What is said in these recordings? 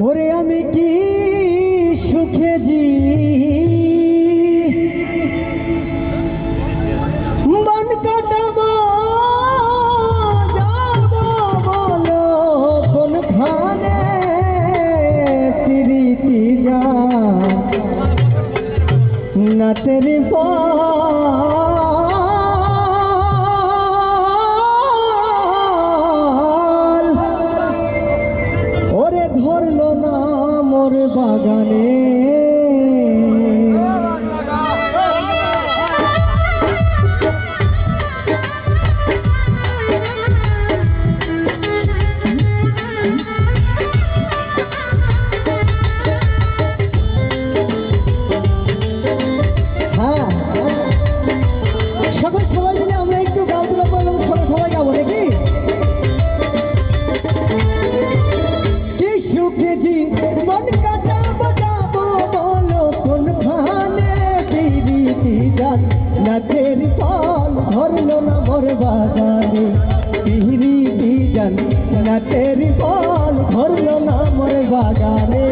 ওরে আমি কি সুখে জি? মন কাটাব বলো যা? তেরি পা মোর বাগানে পিহরি দিজন না তেরি ফল ধরল না মোর বাগানে।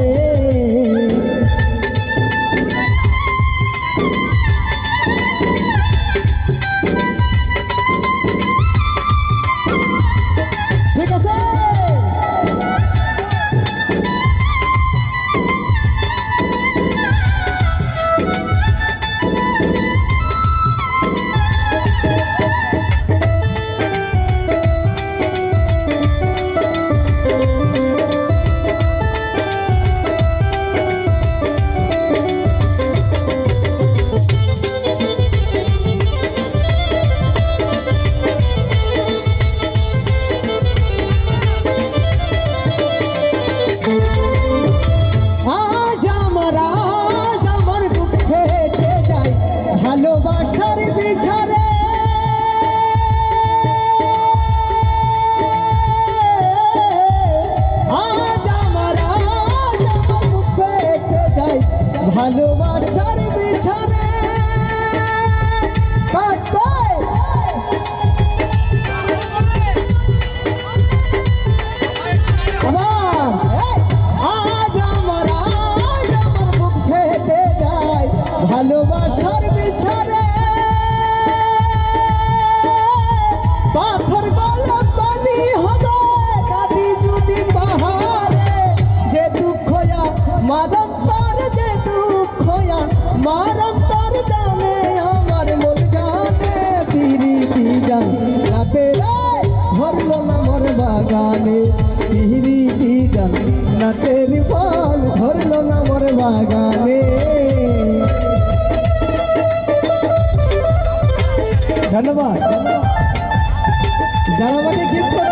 বিচারে বিচারে বাগানে পিহিরিতি জান্নাতের ফল ধরলো না মোর বাগানে। ধন্যবাদ। যারা আমাকে গিফট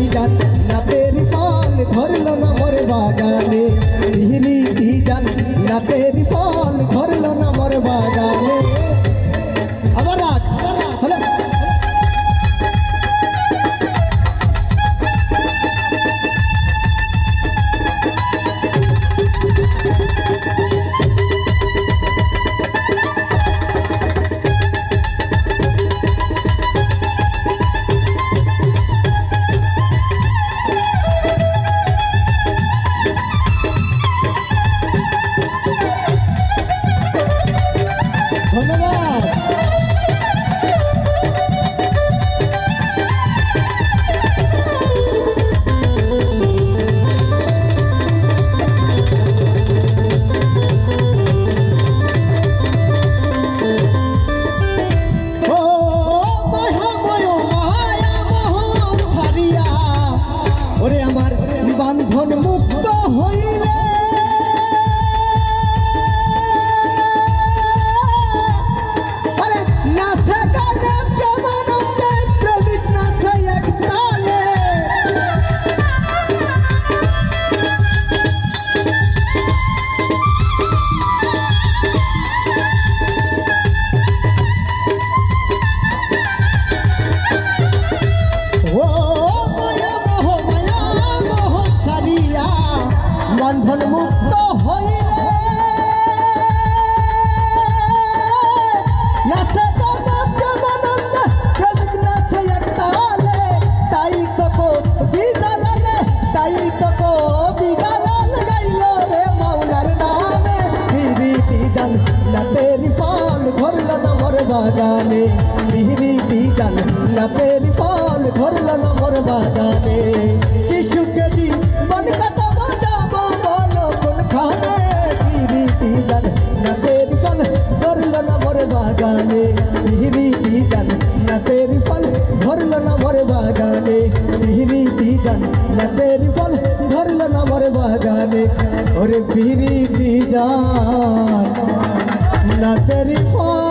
কি জান নাতের ফল ধরল না মোর বাগানে। বিহিলি কি জান নাতের ফল ধরল না মোর বাগানে। আবার রাখ হলো। বাগানে বিরিতি জান না তেরি ফল ধরল না মোর বাগানে কি সুখে মন কাটা বাজাবো বলো কোন খানে বিরিতি জান না তেরি ফল ধরল না মোর বাগানে বিরিতি জান না তেরি ফল ধরল না মোর বাগানে বিরিতি জান না তেরি ফল ধরল না মোর বাগানে ওরে বিরিতি জান না তেরি ফল